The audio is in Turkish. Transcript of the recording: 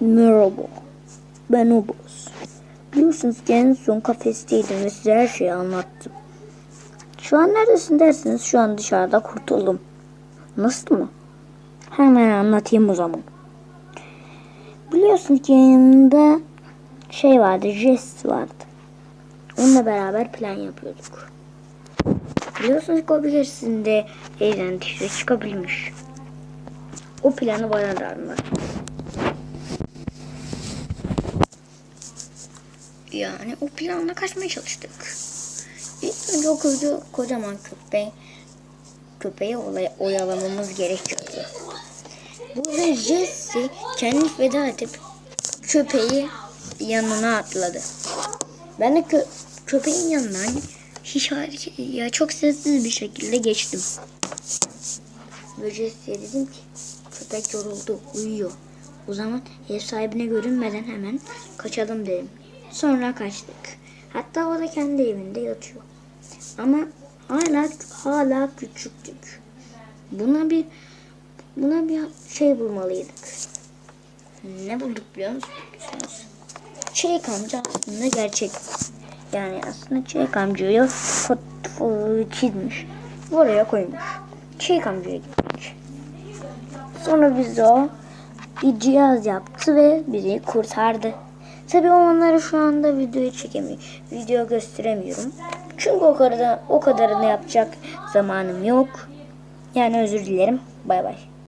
Merhaba. Ben Obuz. Biliyorsunuz ki en son kafesteydim ve size her şeyi anlattım. Şu an neredesin dersiniz şu an dışarıda kurtuldum. Nasıl mı? Hemen anlatayım o zaman. Biliyorsunuz ki yanımda şey vardı, jest vardı. Onunla beraber plan yapıyorduk. Biliyorsunuz ki o bir keresinde evden dışarı çıkabilmiş. O planı bana da anlattı. Yani o planla kaçmaya çalıştık. İlk önce o koca, kocaman köpeği, köpeği olay, oyalamamız gerekiyordu. Burada Jesse kendini feda edip köpeği yanına atladı. Ben de kö, köpeğin yanından hiç hareket, ya çok sessiz bir şekilde geçtim. Ve Jesse'ye dedim ki köpek yoruldu uyuyor. O zaman ev sahibine görünmeden hemen kaçalım dedim. Sonra kaçtık. Hatta o da kendi evinde yatıyor. Ama hala hala küçüktük. Buna bir buna bir şey bulmalıydık. Ne bulduk biliyor musunuz? Çelik amca aslında gerçek. Yani aslında Çelik amcayı çizmiş. Buraya koymuş. Çelik amcaya gittik. Sonra biz o bir cihaz yaptı ve bizi kurtardı. Tabii onları şu anda videoya çekemiyorum. Video gösteremiyorum. Çünkü o kadar o kadarını yapacak zamanım yok. Yani özür dilerim. Bay bay.